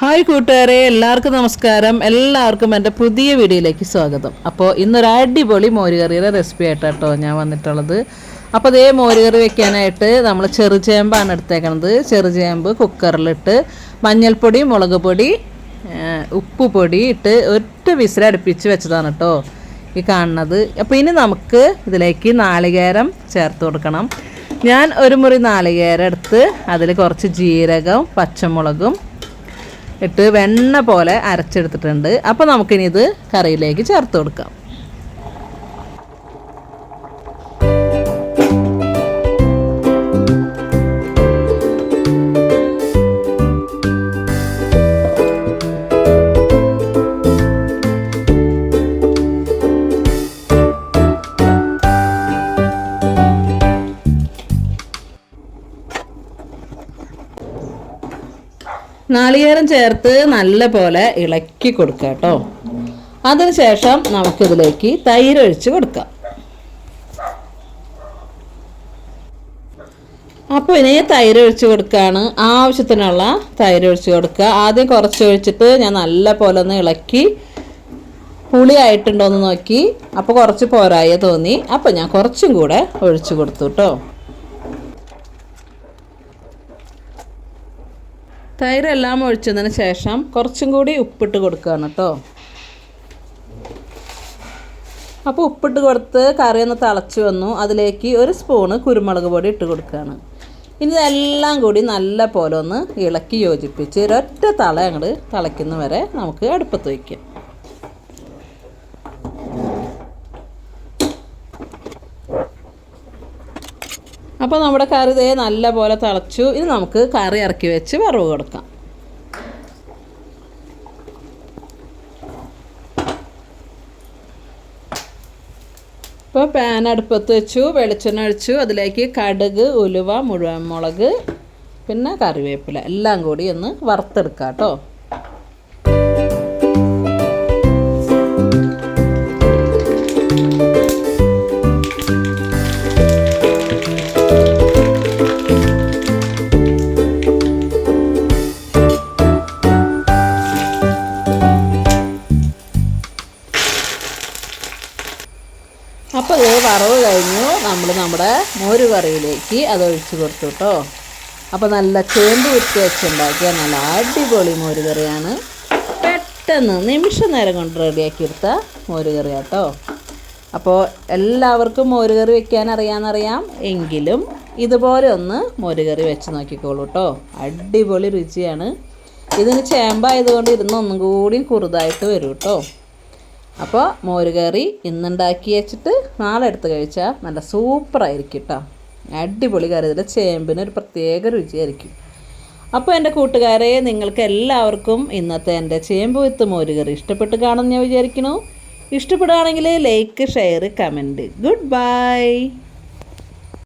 Hi കൂട്ടുകാരെ എല്ലാവർക്കും നമസ്കാരം. എല്ലാവർക്കും എന്റെ പുതിയ വീഡിയോയിലേക്ക് സ്വാഗതം. അപ്പോൾ ഇന്നൊരു അടിപൊളി മോരുകറിയുടെ റെസിപ്പി ആയിട്ടാട്ടോ ഞാൻ വന്നിട്ടുള്ളത്. അപ്പോൾ അതേ മോരുകറി വെക്കാനായിട്ട് നമ്മൾ ചെറുചേമ്പാണ് എടുത്തേക്കണത്. ചെറുചേമ്പ് കുക്കറിലിട്ട് മഞ്ഞൾപ്പൊടി മുളക് പൊടി ഉപ്പ് പൊടി ഇട്ട് ഒറ്റ വിസിൽ അടുപ്പിച്ച് വെച്ചതാണ് കേട്ടോ ഈ കാണുന്നത്. അപ്പോൾ ഇനി നമുക്ക് ഇതിലേക്ക് നാളികേരം ചേർത്ത് കൊടുക്കണം. ഞാൻ ഒരു മുറി നാളികേരം എടുത്ത് അതിൽ കുറച്ച് ജീരകം പച്ചമുളകും ഇട്ട് വെണ്ണ പോലെ അരച്ചെടുത്തിട്ടുണ്ട്. അപ്പോൾ നമുക്കിനി ഇത് കറിയിലേക്ക് ചേർത്ത് കൊടുക്കാം. നാളികേരം ചേർത്ത് നല്ല പോലെ ഇളക്കി കൊടുക്കുക കേട്ടോ. അതിനുശേഷം നമുക്കിതിലേക്ക് തൈര് ഒഴിച്ച് കൊടുക്കാം. അപ്പോൾ ഇനി തൈര് ഒഴിച്ച് കൊടുക്കുകയാണ് ആവശ്യത്തിനുള്ള തൈര് ഒഴിച്ച് കൊടുക്കുക. ആദ്യം കുറച്ച് ഒഴിച്ചിട്ട് ഞാൻ നല്ല പോലെ ഒന്ന് ഇളക്കി പുളി ആയിട്ടുണ്ടോ എന്ന് നോക്കി. അപ്പോൾ കുറച്ച് പോരായ തോന്നി. അപ്പോൾ ഞാൻ കുറച്ചും കൂടെ ഒഴിച്ച് കൊടുത്തു കേട്ടോ. തൈരെല്ലാം ഒഴിച്ചതിന് ശേഷം കുറച്ചും കൂടി ഉപ്പിട്ട് കൊടുക്കുകയാണ് കേട്ടോ. അപ്പോൾ ഉപ്പിട്ട് കൊടുത്ത് കറി ഒന്ന് തിളച്ച് വന്നു. അതിലേക്ക് ഒരു സ്പൂണ് കുരുമുളക് പൊടി ഇട്ട് കൊടുക്കുകയാണ്. ഇനി ഇതെല്ലാം കൂടി നല്ല പോലെ ഒന്ന് ഇളക്കി യോജിപ്പിച്ച് ഒരൊറ്റ തള അങ്ങോട്ട് തിളയ്ക്കുന്ന വരെ നമുക്ക് അടുപ്പത്ത് വയ്ക്കാം. അപ്പോൾ നമ്മുടെ കറി ഇതേ നല്ല പോലെ തിളച്ചു. ഇനി നമുക്ക് കറി ഇറക്കി വെച്ച് വറവ് കൊടുക്കാം. ഇപ്പോൾ പാൻ അടുപ്പത്ത് വെച്ചു വെളിച്ചെണ്ണ ഒഴിച്ചു. അതിലേക്ക് കടുക് ഉലുവ മുഴുവൻ മുളക് പിന്നെ കറിവേപ്പില. എല്ലാം കൂടി ഒന്ന് വറുത്തെടുക്കാം കേട്ടോ അപ്പോൾ ഇത് വറവ് കഴിഞ്ഞു. നമ്മൾ നമ്മുടെ മോര് കറിയിലേക്ക് അത് ഒഴിച്ച് കൊടുത്തു കേട്ടോ അപ്പോൾ നല്ല ചേമ്പ് കുത്തി വെച്ചുണ്ടാക്കിയ നല്ല അടിപൊളി മോര് കറിയാണ്. പെട്ടെന്ന് നിമിഷ നേരം കൊണ്ട് റെഡിയാക്കി എടുത്ത മോര് കറി കേട്ടോ അപ്പോൾ എല്ലാവർക്കും മോര് കറി വെക്കാൻ അറിയാമെന്നറിയാം എങ്കിലും ഇതുപോലെ ഒന്ന് മോര് കറി വെച്ച് നോക്കിക്കോളൂ കേട്ടോ അടിപൊളി രുചിയാണ്. ഇതിന് ചേമ്പായതുകൊണ്ട് ഇരുന്ന് ഒന്നും കൂടി കുറുതായിട്ട് വരും കേട്ടോ അപ്പോൾ മോര് കറി ഇന്നുണ്ടാക്കി വെച്ചിട്ട് നാളെ എടുത്ത് കഴിച്ചാൽ നല്ല സൂപ്പറായിരിക്കും കേട്ടോ അടിപൊളി കറി. ഇതിൽ ചേമ്പിന് ഒരു പ്രത്യേക രുചിയായിരിക്കും. അപ്പോൾ എന്റെ കൂട്ടുകാരെ നിങ്ങൾക്ക് എല്ലാവർക്കും ഇന്നത്തെ എന്റെ ചേമ്പ് വിത്ത് മോരുകറി ഇഷ്ടപ്പെട്ട് കാണുമെന്ന് ഞാൻ വിചാരിക്കുന്നു. ഇഷ്ടപ്പെടുകയാണെങ്കിൽ like share comment good bye